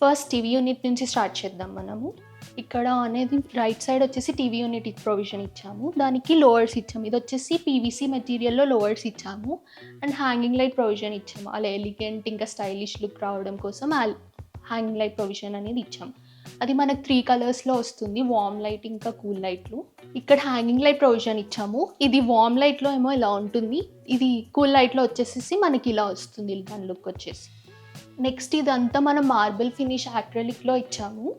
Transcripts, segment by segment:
First TV unit నుంచి start చేద్దాం మనము. ఇక్కడ అనేది రైట్ సైడ్ వచ్చేసి టీవీ యూనిట్ ప్రొవిజన్ ఇచ్చాము. దానికి లోవర్స్ ఇచ్చాము. ఇది వచ్చేసి పీవీసీ మెటీరియల్లో లోవర్స్ ఇచ్చాము. అండ్ హ్యాంగింగ్ లైట్ ప్రొవిజన్ ఇచ్చాము. అలా ఎలిగెంట్ ఇంకా స్టైలిష్ లుక్ రావడం కోసం హ్యాంగింగ్ లైట్ ప్రొవిజన్ అనేది ఇచ్చాము. అది మనకు త్రీ కలర్స్లో వస్తుంది. వామ్ లైట్ ఇంకా కూల్ లైట్లు ఇక్కడ హ్యాంగింగ్ లైట్ ప్రొవిజన్ ఇచ్చాము. ఇది వామ్ లైట్లో ఏమో ఇలా ఉంటుంది. ఇది కూల్ లైట్లో వచ్చేసేసి మనకి ఇలా వస్తుంది. దాని లుక్ వచ్చేసి. నెక్స్ట్ ఇదంతా మనం మార్బుల్ ఫినిష్ యాక్రలిక్లో ఇచ్చాము.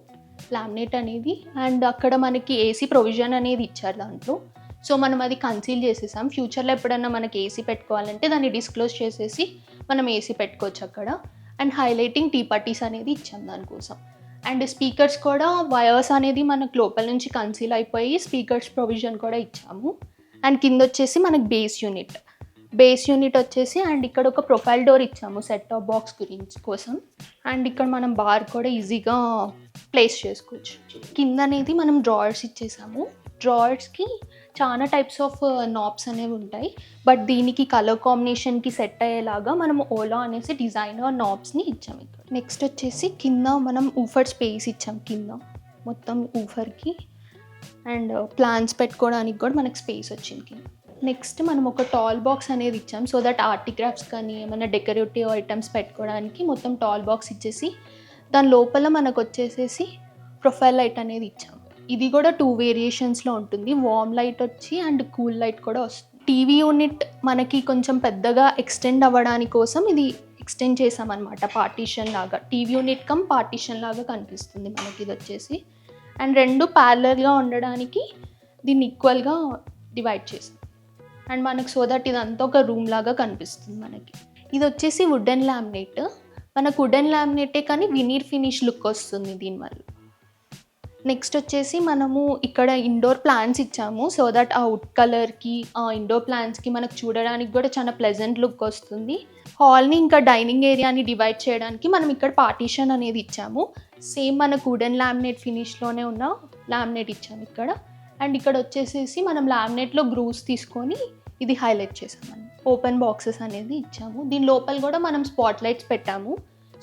లామినేట్ అనేది. అండ్ అక్కడ మనకి ఏసీ ప్రొవిజన్ అనేది ఇచ్చారు దాంట్లో. సో మనం అది కన్సీల్ చేసేసాం. ఫ్యూచర్లో ఎప్పుడన్నా మనకి ఏసీ పెట్టుకోవాలంటే దాన్ని డిస్క్లోజ్ చేసేసి మనం ఏసీ పెట్టుకోవచ్చు అక్కడ. అండ్ హైలైటింగ్ టీ పార్టీస్ అనేది ఇచ్చాం దానికోసం. అండ్ స్పీకర్స్ కూడా వయర్స్ అనేది మనకు లోపల నుంచి కన్సీల్ అయిపోయి స్పీకర్స్ ప్రొవిజన్ కూడా ఇచ్చాము. అండ్ కింద వచ్చేసి మనకి బేస్ యూనిట్ బేస్ యూనిట్ వచ్చేసి అండ్ ఇక్కడ ఒక ప్రొఫైల్ డోర్ ఇచ్చాము సెట్ ఆఫ్ బాక్స్ గురించి కోసం. అండ్ ఇక్కడ మనం బార్ కూడా ఈజీగా ప్లేస్ చేసుకోవచ్చు. కింద అనేది మనం డ్రాయర్స్ ఇచ్చేసాము. డ్రాయర్స్కి చాలా టైప్స్ ఆఫ్ నాబ్స్ అనేవి ఉంటాయి. బట్ దీనికి కలర్ కాంబినేషన్కి సెట్ అయ్యేలాగా మనం ఓలా అనేసి డిజైనర్ నాబ్స్ని ఇచ్చాము ఇక్కడ. నెక్స్ట్ వచ్చేసి కింద మనం ఊఫర్ స్పేస్ ఇచ్చాం కింద. మొత్తం ఊఫర్కి అండ్ uh, ప్లాన్స్ పెట్టుకోవడానికి కూడా మనకి స్పేస్ వచ్చింది కింద. నెక్స్ట్ మనం ఒక టాల్ బాక్స్ అనేది ఇచ్చాం. సో దట్ ఆర్టిగ్రాఫ్స్ కానీ ఏమైనా డెకరేటివ్ ఐటమ్స్ పెట్టుకోవడానికి మొత్తం టాల్ బాక్స్ ఇచ్చేసి దాని లోపల మనకు వచ్చేసేసి ప్రొఫైల్ లైట్ అనేది ఇచ్చాం. ఇది కూడా టూ వేరియేషన్స్లో ఉంటుంది. వార్మ్ లైట్ వచ్చి అండ్ కూల్ లైట్ కూడా వస్తుంది. టీవీ యూనిట్ మనకి కొంచెం పెద్దగా ఎక్స్టెండ్ అవ్వడానికి కోసం ఇది ఎక్స్టెండ్ చేసామన్నమాట. పార్టీషన్ లాగా. టీవీ యూనిట్ కమ్ పార్టీషన్ లాగా కనిపిస్తుంది మనకి ఇది వచ్చేసి. అండ్ రెండు ప్యారలర్గా ఉండడానికి దీన్ని ఈక్వల్గా డివైడ్ చేసాం. అండ్ మనకు సో దట్ ఇదంతా ఒక రూమ్ లాగా కనిపిస్తుంది మనకి. ఇది వచ్చేసి వుడెన్ లామినేట్. మనకు వుడెన్ లామినేటే కానీ వినీర్ ఫినిష్ లుక్ వస్తుంది దీనివల్ల. నెక్స్ట్ వచ్చేసి మనము ఇక్కడ ఇండోర్ ప్లాంట్స్ ఇచ్చాము. సో దట్ ఆ వుడ్ కలర్కి ఆ ఇండోర్ ప్లాంట్స్కి మనకు చూడడానికి కూడా చాలా ప్లెజెంట్ లుక్ వస్తుంది. హాల్ని ఇంకా డైనింగ్ ఏరియాని డివైడ్ చేయడానికి మనం ఇక్కడ పార్టీషన్ అనేది ఇచ్చాము. సేమ్ మనకు వుడెన్ లామినేట్ ఫినిష్లోనే ఉన్న లామినేట్ ఇచ్చాము ఇక్కడ. అండ్ ఇక్కడ వచ్చేసేసి మనం లామినేట్లో గ్రూవ్స్ తీసుకొని ఇది హైలైట్ చేసామని ఓపెన్ బాక్సెస్ అనేది ఇచ్చాము. దీని లోపల కూడా మనం స్పాట్ లైట్స్ పెట్టాము.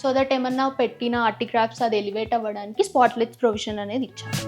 సో దట్ ఏమన్నా పెట్టిన ఆర్టిగ్రాఫ్స్ అది ఎలివేట్ అవ్వడానికి స్పాట్ లైట్స్ ప్రొవిజన్ అనేది ఇచ్చాము.